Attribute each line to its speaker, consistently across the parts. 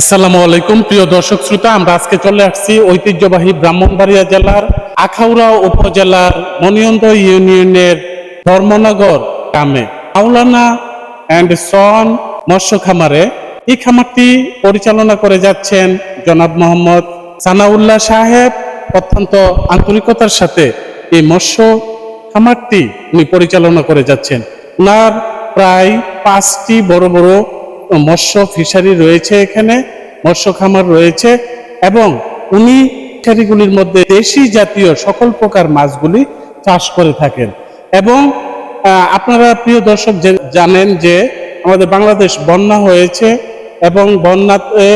Speaker 1: আসসালামু আলাইকুম, প্রিয় দর্শক শ্রোতা, আমরা আজকে চলে আসছি ঐতিহ্যবাহী ব্রাহ্মণবাড়িয়া জেলার আখাউড়া উপজেলার মনিয়ন্দ ইউনিয়নের ধর্মনগর গ্রামে। আউলানা অ্যান্ড সন মৎস্য খামারে এই খামারটি পরিচালনা করে যাচ্ছেন জনাব মোহাম্মদ সানাউল্লাহ সাহেব। অত্যন্ত আন্তরিকতার সাথে এই মৎস্য খামারটি উনি পরিচালনা করে যাচ্ছেন। ওনার প্রায় পাঁচটি বড় বড় মৎস্য ফিশারি রয়েছে এখানে, মৎস্য খামার রয়েছে এবং উনি ফিশারিগুলির মধ্যে দেশি জাতীয় সকল প্রকার মাছগুলি চাষ করে থাকেন। এবং আপনারা প্রিয় দর্শক জানেন যে আমাদের বাংলাদেশ বন্যা হয়েছে এবং বন্যাতে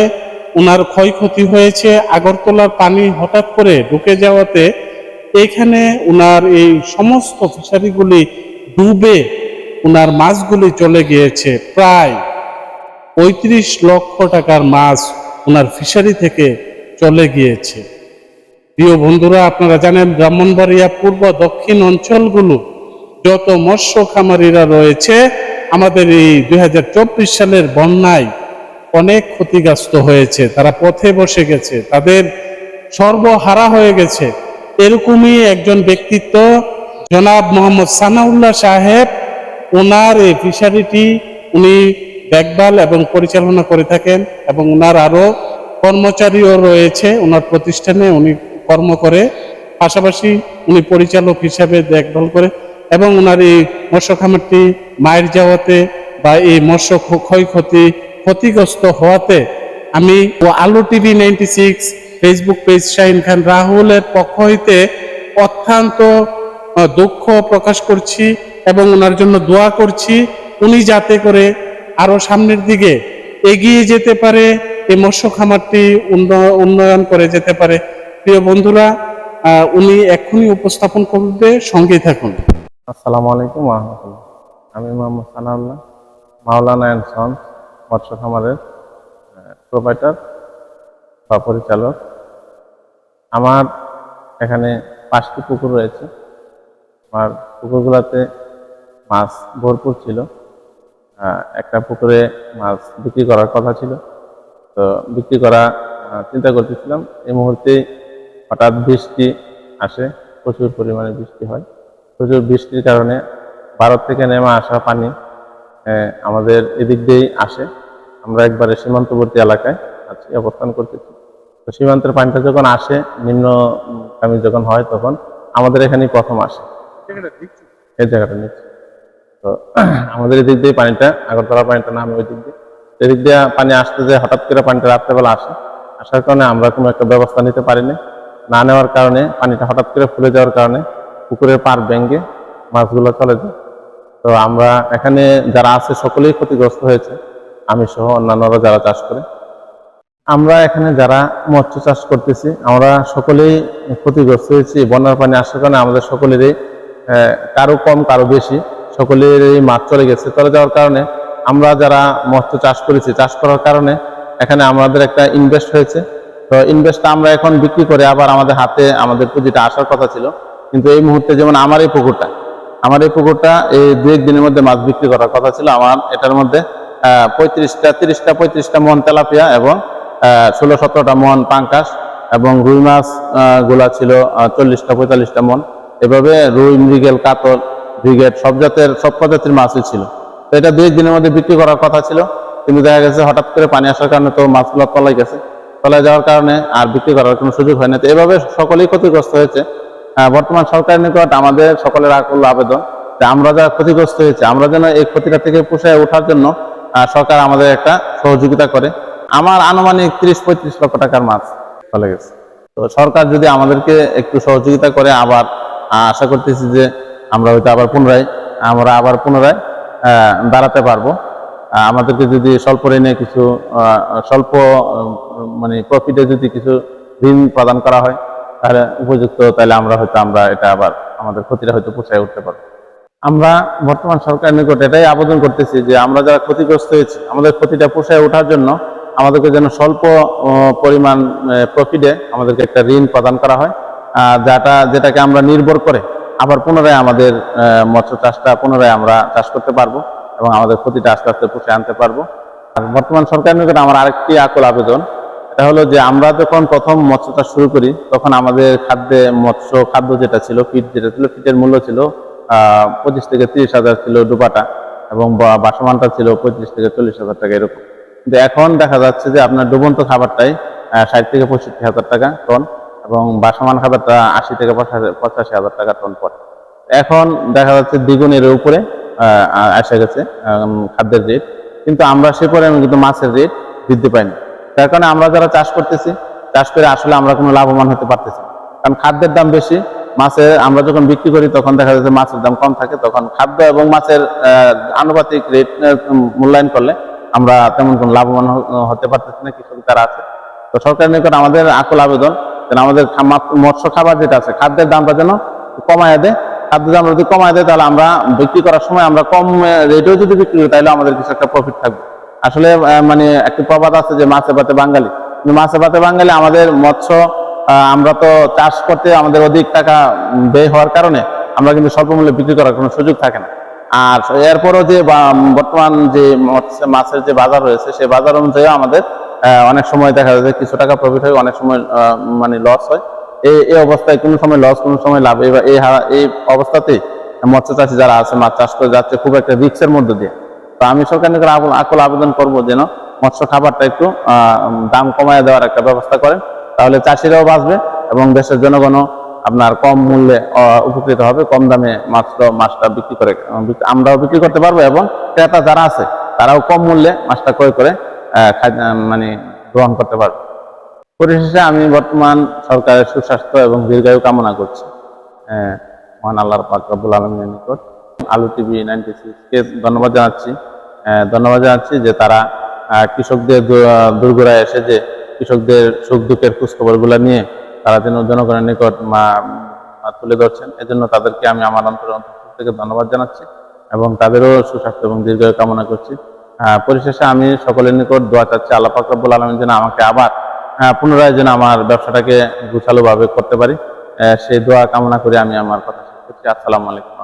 Speaker 1: ওনার ক্ষয়ক্ষতি হয়েছে। আগরতলার পানি হঠাৎ করে ঢুকে যাওয়াতে এইখানে ওনার এই সমস্ত ফিশারিগুলি ডুবে ওনার মাছগুলি চলে গিয়েছে। প্রায় পঁয়ত্রিশ লক্ষ টাকার মাছ ওনার ফিশারি থেকে চলে গিয়েছে। প্রিয় বন্ধুরা, আপনারা জানেন ব্রাহ্মণবাড়িয়া পূর্ব দক্ষিণ অঞ্চলগুলো যত মৎস্য খামারিরা রয়েছে, আমাদের এই দুই সালের বন্যায় অনেক ক্ষতিগ্রস্ত হয়েছে। তারা পথে বসে গেছে, তাদের সর্বহারা হয়ে গেছে। এরকমই একজন ব্যক্তিত্ব, জনাব মোহাম্মদ সানাউল্লাহ সাহেব, ওনার এই ফিশারিটি উনি দেখভাল এবং পরিচালনা করে থাকেন এবং ওনার আরও কর্মচারীও রয়েছে ওনার প্রতিষ্ঠানে উনি কর্ম করে। পাশাপাশি উনি পরিচালক হিসাবে দেখভাল করে এবং ওনার এই মৎস্য খামারটি মায়ের যাওয়াতে বা এই মৎস্য ক্ষ- ক্ষয়ক্ষতি ক্ষতিগ্রস্ত হওয়াতে আমি ও Alo TV ninety six, Facebook page Shahin Khan রাহুলের পক্ষ হইতে অত্যন্ত দুঃখ প্রকাশ করছি এবং ওনার জন্য দোয়া করছি। উনি যাতে করে আরও সামনের দিকে এগিয়ে যেতে পারে এই মৎস্য খামারটি উন্ন- উন্নয়ন করে যেতে পারে। প্রিয় বন্ধুরা উনি এক্ষুনি উপস্থাপন করবে, সঙ্গেই থাকুন।
Speaker 2: আসসালামু আলাইকুম রহমতুল্লাহ আমি মোহাম্মদ সানাউল্লাহ, মাওলানা অ্যান্ড সন্স মৎস্য খামারের প্রোভাইডার বা পরিচালক। আমার এখানে পাঁচটি পুকুর রয়েছে। আমার পুকুরগুলোতে মাছ ভরপুর ছিল। একটা পুকুরে মাছ বিক্রি করার কথা ছিল। তো বিক্রি করা চিন্তা করতেছিলাম এই মুহূর্তে হঠাৎ বৃষ্টি আসে প্রচুর পরিমাণে বৃষ্টি হয়। প্রচুর বৃষ্টির কারণে ভারত থেকে নেমে আসা পানি আমাদের এদিক দিয়েই আসে। আমরা একবারে সীমান্তবর্তী এলাকায় আছি অবস্থান করতেছি। তো সীমান্তের পানিটা যখন আসে নিম্নগামী যখন হয় তখন আমাদের এখানেই প্রথম আসে। এই জায়গাটা নিচ্ছে তো আমাদের এদিক দিয়ে পানিটা, আগরতলা পানিটা নামে ওই দিক দিয়ে। এদিক দিয়ে পানি আসতে যে হঠাৎ করে পানিটা রাত্রেবেলা আসে, আসার কারণে আমরা কোনো একটা ব্যবস্থা নিতে পারিনি। না নেওয়ার কারণে পানিটা হঠাৎ করে ফুলে যাওয়ার কারণে পুকুরের পার ভেঙে মাছগুলো চলে যায়। তো আমরা এখানে যারা আছে সকলেই ক্ষতিগ্রস্ত হয়েছে, আমি সহ অন্যান্যরা যারা চাষ করে। আমরা এখানে যারা মৎস্য চাষ করতেছি, আমরা সকলেই ক্ষতিগ্রস্ত হয়েছি। বন্যার পানি আসার কারণে আমাদের সকলেরই কারও কম, কারও বেশি। সকলেরই মাছ চলে গেছে। চলে যাওয়ার কারণে আমরা যারা মৎস্য চাষ করেছি, চাষ করার কারণে এখানে আমাদের একটা ইনভেস্ট হয়েছে। তো ইনভেস্টটা আমরা এখন বিক্রি করে আবার আমাদের হাতে আমাদের পুঁজিটা আসার কথা ছিল। কিন্তু এই মুহূর্তে যেমন আমার এই পুকুরটা, আমার এই পুকুরটা এই দু দিনের মধ্যে মাছ বিক্রি করার কথা ছিল। আমার এটার মধ্যে পঁয়ত্রিশটা, তিরিশটা, পঁয়ত্রিশটা মন তেলাপিয়া এবং ষোলো, সতেরোটা মন পাঙ্কাশ এবং রুই মাছগুলা ছিল চল্লিশটা, পঁয়তাল্লিশটা মন। এভাবে রুই, মৃগেল, কাতল ব্রিগেড, সব জাতের, সব প্রজাতির মাছই ছিল। তো এটা দুই দিনের মধ্যে বিক্রি করার কথা ছিল, কিন্তু দেখা গেছে হঠাৎ করে পানি আসার কারণে তো মাছগুলো তলাই গেছে। তলায় যাওয়ার কারণে আর বিক্রি করার কোনো সুযোগ হয় না। তো এভাবে সকলেই ক্ষতিগ্রস্ত হয়েছে। বর্তমান সরকারের নিকট আমাদের সকলের আকুল আবেদন যে আমরা যারা ক্ষতিগ্রস্ত হয়েছে, আমরা যেন এই ক্ষতিটা থেকে পুষায় ওঠার জন্য সরকার আমাদের একটা সহযোগিতা করে। আমার আনুমানিক ত্রিশ পঁয়ত্রিশ লক্ষ টাকার মাছ চলে গেছে। তো সরকার যদি আমাদেরকে একটু সহযোগিতা করে আবার আশা করতেছি যে আমরা হয়তো আবার পুনরায়, আমরা আবার পুনরায় দাঁড়াতে পারব। আমাদেরকে যদি স্বল্প ঋণে কিছু স্বল্প মানে প্রফিটে যদি কিছু ঋণ প্রদান করা হয়, তাহলে উপযুক্ত, তাহলে আমরা হয়তো আমরা এটা আবার আমাদের ক্ষতিটা হয়তো পোষায় উঠতে পারব। আমরা বর্তমান সরকারের নিকট এটাই আবেদন করতেছি যে আমরা যারা ক্ষতিগ্রস্ত হয়েছি, আমাদের ক্ষতিটা পোষায় ওঠার জন্য আমাদেরকে যেন স্বল্প পরিমাণ প্রফিটে আমাদেরকে একটা ঋণ প্রদান করা হয় যেটা, যেটাকে আমরা নির্ভর করে আবার পুনরায় আমাদের মৎস্য চাষটা পুনরায় আমরা চাষ করতে পারব এবং আমাদের ক্ষতিটা আস্তে আস্তে পুষে আনতে পারব। আর বর্তমান সরকারের নিকট আমার আরেকটি আকল আবেদন, এটা হলো যে আমরা যখন প্রথম মৎস্য চাষ শুরু করি, তখন আমাদের খাদ্যে মৎস্য খাদ্য যেটা ছিল ফিট যেটা ছিল ফিটের মূল্য ছিল পঁচিশ থেকে তিরিশ হাজার ছিল ডুবাটা এবং বাসমানটা ছিল পঁচিশ থেকে চল্লিশ হাজার টাকা এরকম। কিন্তু এখন দেখা যাচ্ছে যে আপনার ডুবন্ত খাবারটাই ষাট থেকে পঁয়ষট্টি হাজার টাকা, টন। এবং বাসমান খাবারটা আশি থেকে পঁচাশি হাজার টাকা টন পড়ে। এখন দেখা যাচ্ছে দ্বিগুণের উপরে আহ, গেছে খাদ্যের রেট কিন্তু আমরা সে পরিমাণে কিন্তু মাছের রেট বৃদ্ধি পাইনি। তার কারণে আমরা যারা চাষ করতেছি চাষ করে আসলে আমরা কোনো লাভবান হতে পারতেছি কারণ খাদ্যের দাম বেশি মাছের আমরা যখন বিক্রি করি তখন দেখা যাচ্ছে মাছের দাম কম থাকে তখন খাদ্য এবং মাছের আনুপাতিক রেট মূল্যায়ন করলে আমরা তেমন কোনো লাভবান হতে পারতেছি না কৃষক তারা আছে। তো সরকারের নিকট আমাদের আকুল আবেদন যেন আমাদের মৎস্য খাবার যেটা আছে, খাদ্যের দামটা যেন কমায় দেয়। খাদ্য দাম যদি কমায় দেয়, তাহলে আমরা বিক্রি করার সময় আমরা কম রেটেও যদি বিক্রি করি, তাহলে আমাদের কিছু একটা প্রফিট থাকবে। আসলে মানে একটি প্রবাদ আছে যে মাছে ভাতে বাঙালি। মাছে ভাতে বাঙালি আমাদের মৎস্য আমরা তো চাষ করতে আমাদের অধিক টাকা ব্যয় হওয়ার কারণে আমরা কিন্তু স্বল্প মূল্যে বিক্রি করার কোনো সুযোগ থাকে না। আর এরপরও যে বর্তমান যে মৎস্য- মাছের যে বাজার রয়েছে সেই বাজার অনুযায়ী আমাদের অনেক সময় দেখা যায় কিছু টাকা প্রফিট হয়, অনেক সময় মানে লস হয়। এই এই অবস্থায় কোনো সময় লস কোনো সময় লাভ। এবার এই হারা- এই অবস্থাতেই মৎস্য চাষি যারা আছে, মাছ চাষ করে যাচ্ছে, খুব একটা রিক্সের মধ্যে দিয়ে। তো আমি সরকার নিকট আকুল আবেদন করব যেন মৎস্য খাবারটা একটু দাম কমায় দেওয়ার একটা ব্যবস্থা করেন। তাহলে চাষিরাও বাঁচবে এবং দেশের জনগণও আপনার কম মূল্যে উপকৃত হবে, কম দামে মাছটা মাছটা বিক্রি করে আমরাও বিক্রি করতে পারব এবং ক্রেতা যারা আছে, তারাও কম মূল্যে মাছটা ক্রয় করে মানে গ্রহণ করতে পারবে। পরিশেষে আমি বর্তমান সরকারের সুস্বাস্থ্য এবং দীর্ঘায়ু কামনা করছি। মহান আল্লাহর পাক রব্বুল আলমীর নিকট। আলু টিভি নাইনটি সিক্সকে ধন্যবাদ জানাচ্ছি। ধন্যবাদ জানাচ্ছি যে তারা কৃষকদের দু- আহ, দুর্গরায় এসে যে কৃষকদের সুখ দুঃখের খোঁজখবরগুলো নিয়ে তারা যেন জনগণের নিকট মা- তুলে ধরছেন এজন্য তাদেরকে আমি আমার অন্তর অন্তর থেকে ধন্যবাদ জানাচ্ছি এবং তাদেরও সুস্বাস্থ্য এবং দীর্ঘায়ু কামনা করছি। পরিশেষে আমি সকলের নিকট দোয়া চাচ্ছি আল্লাহ পাক আলমের যেন আমাকে আবার আহ, পুনরায় যেন আমার ব্যবসাটাকে গুছালোভাবে করতে পারি। সেই দোয়া কামনা করে আমি আমার কথা শেষ করছি। আসসালামু আলাইকুম।